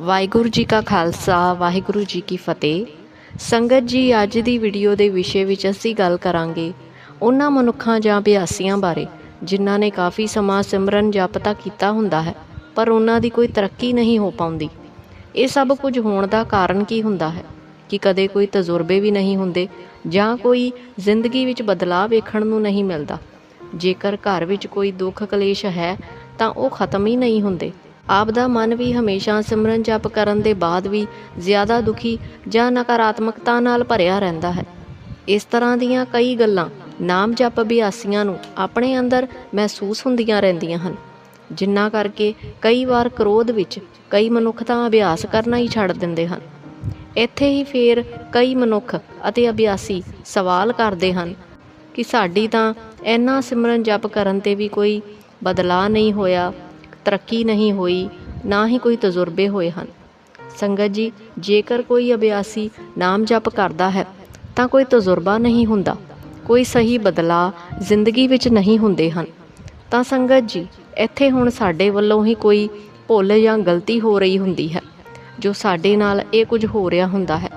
ਵਾਹਿਗੁਰੂ ਜੀ ਕਾ ਖਾਲਸਾ, ਵਾਹਿਗੁਰੂ ਜੀ ਕੀ ਫਤਿਹ। ਸੰਗਤ ਜੀ, ਅੱਜ ਦੀ ਵੀਡੀਓ ਦੇ ਵਿਸ਼ੇ ਵਿੱਚ ਅਸੀਂ ਗੱਲ ਕਰਾਂਗੇ ਉਹਨਾਂ ਮਨੁੱਖਾਂ ਜਾਂ ਅਭਿਆਸੀਆਂ ਬਾਰੇ, ਜਿਨ੍ਹਾਂ ਨੇ ਕਾਫੀ ਸਮਾਂ ਸਿਮਰਨ ਜਪ ਤਾਂ ਕੀਤਾ ਹੁੰਦਾ ਹੈ, ਪਰ ਉਹਨਾਂ ਦੀ ਕੋਈ ਤਰੱਕੀ ਨਹੀਂ ਹੋ ਪਾਉਂਦੀ। ਇਹ ਸਭ ਕੁਝ ਹੋਣ ਦਾ ਕਾਰਨ ਕੀ ਹੁੰਦਾ ਹੈ? ਕਿ ਕਦੇ ਕੋਈ ਤਜਰਬੇ ਵੀ ਨਹੀਂ ਹੁੰਦੇ, ਜਾਂ ਕੋਈ ਜ਼ਿੰਦਗੀ ਵਿੱਚ ਬਦਲਾਅ ਵੇਖਣ ਨੂੰ ਨਹੀਂ ਮਿਲਦਾ। ਜੇਕਰ ਘਰ ਵਿੱਚ ਕੋਈ ਦੁੱਖ ਕਲੇਸ਼ ਹੈ, ਤਾਂ ਉਹ ਖਤਮ ਹੀ ਨਹੀਂ ਹੁੰਦੇ। ਆਪ ਦਾ ਮਨ ਵੀ ਹਮੇਸ਼ਾ ਸਿਮਰਨ ਜਪ ਕਰਨ ਦੇ ਬਾਅਦ ਵੀ ਜ਼ਿਆਦਾ ਦੁਖੀ ਜਾਂ ਨਕਾਰਾਤਮਕਤਾ ਨਾਲ ਭਰਿਆ ਰਹਿੰਦਾ ਹੈ। ਇਸ ਤਰ੍ਹਾਂ ਦੀਆਂ ਕਈ ਗੱਲਾਂ ਨਾਮ ਜਪ ਅਭਿਆਸੀਆਂ ਨੂੰ ਆਪਣੇ ਅੰਦਰ ਮਹਿਸੂਸ ਹੁੰਦੀਆਂ ਰਹਿੰਦੀਆਂ ਹਨ, ਜਿੰਨਾ ਕਰਕੇ ਕਈ ਵਾਰ ਕ੍ਰੋਧ ਵਿੱਚ ਕਈ ਮਨੁੱਖ ਤਾਂ ਅਭਿਆਸ ਕਰਨਾ ਹੀ ਛੱਡ ਦਿੰਦੇ ਹਨ। ਇੱਥੇ ਹੀ ਫੇਰ ਕਈ ਮਨੁੱਖ ਅਤੇ ਅਭਿਆਸੀ ਸਵਾਲ ਕਰਦੇ ਹਨ ਕਿ ਸਾਡੀ ਤਾਂ ਇੰਨਾ ਸਿਮਰਨ ਜਪ ਕਰਨ ਤੇ ਵੀ ਕੋਈ ਬਦਲਾਅ ਨਹੀਂ ਹੋਇਆ ਤਰੱਕੀ ਨਹੀਂ ਹੋਈ, ਨਾ ਹੀ ਕੋਈ ਤਜਰਬੇ ਹੋਏ ਹਨ। ਸੰਗਤ ਜੀ, ਜੇਕਰ ਕੋਈ ਅਭਿਆਸੀ ਨਾਮ ਜਪ ਕਰਦਾ ਹੈ, ਤਾਂ ਕੋਈ ਤਜਰਬਾ ਨਹੀਂ ਹੁੰਦਾ। ਕੋਈ ਸਹੀ ਬਦਲਾਅ ਜ਼ਿੰਦਗੀ ਵਿੱਚ ਨਹੀਂ ਹੁੰਦੇ ਹਨ। ਤਾਂ ਸੰਗਤ ਜੀ, ਇੱਥੇ ਹੁਣ ਸਾਡੇ ਵੱਲੋਂ ਹੀ ਕੋਈ ਭੁੱਲ ਜਾਂ ਗਲਤੀ ਹੋ ਰਹੀ ਹੁੰਦੀ ਹੈ, ਜੋ ਸਾਡੇ ਨਾਲ ਇਹ ਕੁਝ ਹੋ ਰਿਹਾ ਹੁੰਦਾ ਹੈ।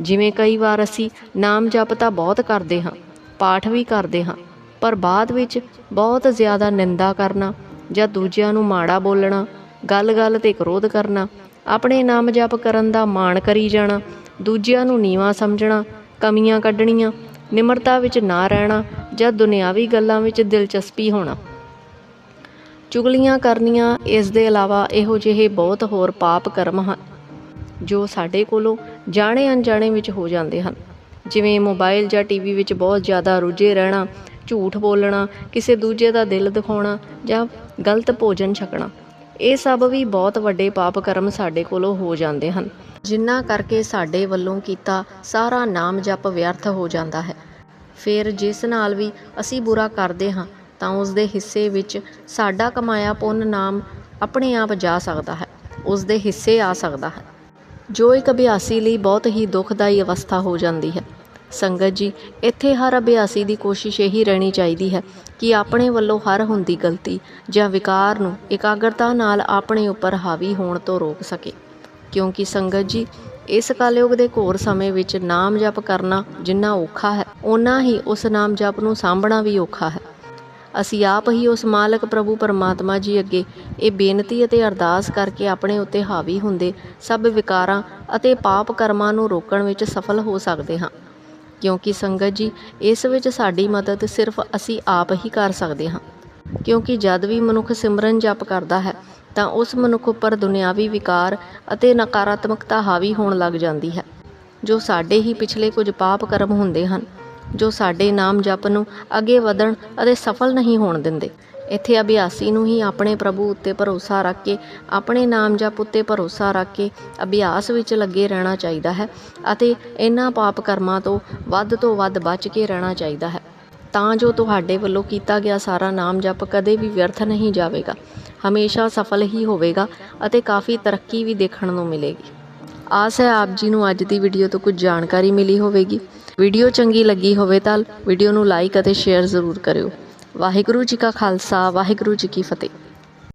ਜਿਵੇਂ ਕਈ ਵਾਰ ਅਸੀਂ ਨਾਮ ਜਪ ਤਾਂ ਬਹੁਤ ਕਰਦੇ ਹਾਂ, ਪਾਠ ਵੀ ਕਰਦੇ ਹਾਂ, ਪਰ ਬਾਅਦ ਵਿੱਚ ਬਹੁਤ ਜ਼ਿਆਦਾ ਨਿੰਦਾ ਕਰਨਾ ਜਾਂ ਦੂਜਿਆਂ ਨੂੰ ਮਾੜਾ ਬੋਲਣਾ, ਗੱਲ-ਗੱਲ ਤੇ ਕ੍ਰੋਧ ਕਰਨਾ, ਆਪਣੇ ਨਾਮ ਜਪ ਕਰਨ ਦਾ ਮਾਣ ਕਰੀ ਜਾਣਾ, ਦੂਜਿਆਂ ਨੂੰ ਨੀਵਾ ਸਮਝਣਾ, ਕਮੀਆਂ ਕੱਢਣੀਆਂ, ਨਿਮਰਤਾ ਵਿੱਚ ਨਾ ਰਹਿਣਾ ਜਾਂ ਦੁਨਿਆਵੀ ਗੱਲਾਂ ਵਿੱਚ ਦਿਲਚਸਪੀ ਹੋਣਾ। ਚੁਗਲੀਆਂ ਕਰਨੀਆਂ ਇਸ ਦੇ ਇਲਾਵਾ ਇਹੋ ਜਿਹੇ ਬਹੁਤ ਹੋਰ ਪਾਪ ਕਰਮ ਹਨ, ਜੋ ਸਾਡੇ ਕੋਲੋਂ ਜਾਣੇ ਅਣਜਾਣੇ ਵਿੱਚ ਹੋ ਜਾਂਦੇ ਹਨ। ਜਿਵੇਂ ਮੋਬਾਈਲ ਜਾਂ ਟੀਵੀ ਵਿੱਚ ਬਹੁਤ ਜ਼ਿਆਦਾ ਰੁੱਝੇ ਰਹਿਣਾ ਝੂਠ ਬੋਲਣਾ, ਕਿਸੇ ਦੂਜੇ ਦਾ ਦਿਲ ਦਿਖਾਉਣਾ ਜਾਂ ਗਲਤ ਭੋਜਨ ਛਕਣਾ, ਇਹ ਸਭ ਵੀ ਬਹੁਤ ਵੱਡੇ ਪਾਪ ਕਰਮ ਸਾਡੇ ਕੋਲੋਂ ਹੋ ਜਾਂਦੇ ਹਨ। ਜਿਨ੍ਹਾਂ ਕਰਕੇ ਸਾਡੇ ਵੱਲੋਂ ਕੀਤਾ ਸਾਰਾ ਨਾਮ ਜਪ ਵਿਅਰਥ ਹੋ ਜਾਂਦਾ ਹੈ। ਫਿਰ ਜਿਸ ਨਾਲ ਵੀ ਅਸੀਂ ਬੁਰਾ ਕਰਦੇ ਹਾਂ, ਤਾਂ ਉਸ ਦੇ ਹਿੱਸੇ ਵਿੱਚ ਸਾਡਾ ਕਮਾਇਆ ਪੁੰਨ ਨਾਮ ਆਪਣੇ ਆਪ ਜਾ ਸਕਦਾ ਹੈ ਉਸ ਦੇ ਹਿੱਸੇ ਆ ਸਕਦਾ ਹੈ। ਜੋ ਇੱਕ ਅਭਿਆਸੀ ਲਈ ਬਹੁਤ ਹੀ ਦੁਖਦਾਈ ਅਵਸਥਾ ਹੋ ਜਾਂਦੀ ਹੈ। ਸੰਗਤ ਜੀ, ਇੱਥੇ ਹਰ ਅਭਿਆਸੀ ਦੀ ਕੋਸ਼ਿਸ਼ ਇਹੀ ਰਹਿਣੀ ਚਾਹੀਦੀ ਹੈ ਕਿ ਆਪਣੇ ਵੱਲੋਂ ਹਰ ਹੁੰਦੀ ਗਲਤੀ ਜਾਂ ਵਿਕਾਰ ਨੂੰ ਇਕਾਗਰਤਾ ਨਾਲ ਆਪਣੇ ਉੱਪਰ ਹਾਵੀ ਹੋਣ ਤੋਂ ਰੋਕ ਸਕੇ। ਕਿਉਂਕਿ ਸੰਗਤ ਜੀ, ਇਸ ਕਾਲਯੁਗ ਦੇ ਘੋਰ ਸਮੇਂ ਵਿੱਚ ਨਾਮ ਜਪ ਕਰਨਾ ਜਿੰਨਾ ਔਖਾ ਹੈ, ਓਨਾ ਹੀ ਉਸ ਨਾਮ ਜਪ ਨੂੰ ਸਾਂਭਣਾ ਵੀ ਔਖਾ ਹੈ। ਅਸੀਂ ਆਪ ਹੀ ਉਸ ਮਾਲਕ ਪ੍ਰਭੂ ਪਰਮਾਤਮਾ ਜੀ ਅੱਗੇ ਇਹ ਬੇਨਤੀ ਅਤੇ ਅਰਦਾਸ ਕਰਕੇ ਆਪਣੇ ਉੱਤੇ ਹਾਵੀ ਹੁੰਦੇ ਸਭ ਵਿਕਾਰਾਂ ਅਤੇ ਪਾਪ ਕਰਮਾਂ ਨੂੰ ਰੋਕਣ ਵਿੱਚ ਸਫਲ ਹੋ ਸਕਦੇ ਹਾਂ। ਕਿਉਂਕਿ ਸੰਗਤ ਜੀ, ਇਸ ਵਿੱਚ ਸਾਡੀ ਮਦਦ ਸਿਰਫ ਅਸੀਂ ਆਪ ਹੀ ਕਰ ਸਕਦੇ ਹਾਂ। ਕਿਉਂਕਿ ਜਦ ਵੀ ਮਨੁੱਖ ਸਿਮਰਨ ਜਪ ਕਰਦਾ ਹੈ, ਤਾਂ ਉਸ ਮਨੁੱਖ ਉੱਪਰ ਦੁਨਿਆਵੀ ਵਿਕਾਰ ਅਤੇ ਨਕਾਰਾਤਮਕਤਾ ਹਾਵੀ ਹੋਣ ਲੱਗ ਜਾਂਦੀ ਹੈ, ਜੋ ਸਾਡੇ ਹੀ ਪਿਛਲੇ ਕੁਝ ਪਾਪ ਕਰਮ ਹੁੰਦੇ ਹਨ। ਜੋ ਸਾਡੇ ਨਾਮ ਜਪ ਨੂੰ ਅੱਗੇ ਵਧਣ ਅਤੇ ਸਫਲ ਨਹੀਂ ਹੋਣ ਦਿੰਦੇ। ਇੱਥੇ ਅਭਿਆਸੀ ਨੂੰ ਹੀ ਆਪਣੇ ਪ੍ਰਭੂ ਉੱਤੇ ਭਰੋਸਾ ਰੱਖ ਕੇ, ਆਪਣੇ ਨਾਮ ਜਪ ਉੱਤੇ ਭਰੋਸਾ ਰੱਖ ਕੇ ਅਭਿਆਸ ਵਿੱਚ ਲੱਗੇ ਰਹਿਣਾ ਚਾਹੀਦਾ ਹੈ ਅਤੇ ਇਹਨਾਂ ਪਾਪ ਕਰਮਾਂ ਤੋਂ ਵੱਧ ਤੋਂ ਵੱਧ ਬਚ ਕੇ ਰਹਿਣਾ ਚਾਹੀਦਾ ਹੈ। ਤਾਂ ਜੋ ਤੁਹਾਡੇ ਵੱਲੋਂ ਕੀਤਾ ਗਿਆ ਸਾਰਾ ਨਾਮ ਜਪ ਕਦੇ ਵੀ ਵਿਅਰਥ ਨਹੀਂ ਜਾਵੇਗਾ। ਹਮੇਸ਼ਾ ਸਫਲ ਹੀ ਹੋਵੇਗਾ ਅਤੇ ਕਾਫੀ ਤਰੱਕੀ ਵੀ ਦੇਖਣ ਨੂੰ ਮਿਲੇਗੀ। ਆਸ ਹੈ ਆਪ ਜੀ ਨੂੰ ਅੱਜ ਦੀ ਵੀਡੀਓ ਤੋਂ ਕੁਝ ਜਾਣਕਾਰੀ ਮਿਲੀ ਹੋਵੇਗੀ। ਵੀਡੀਓ ਚੰਗੀ ਲੱਗੀ ਹੋਵੇ ਤਾਂ ਵੀਡੀਓ ਨੂੰ ਲਾਈਕ ਅਤੇ ਸ਼ੇਅਰ ਜ਼ਰੂਰ ਕਰਿਓ। ਵਾਹਿਗੁਰੂ ਜੀ ਕਾ ਖਾਲਸਾ, ਵਾਹਿਗੁਰੂ ਜੀ ਕੀ ਫਤਿਹ।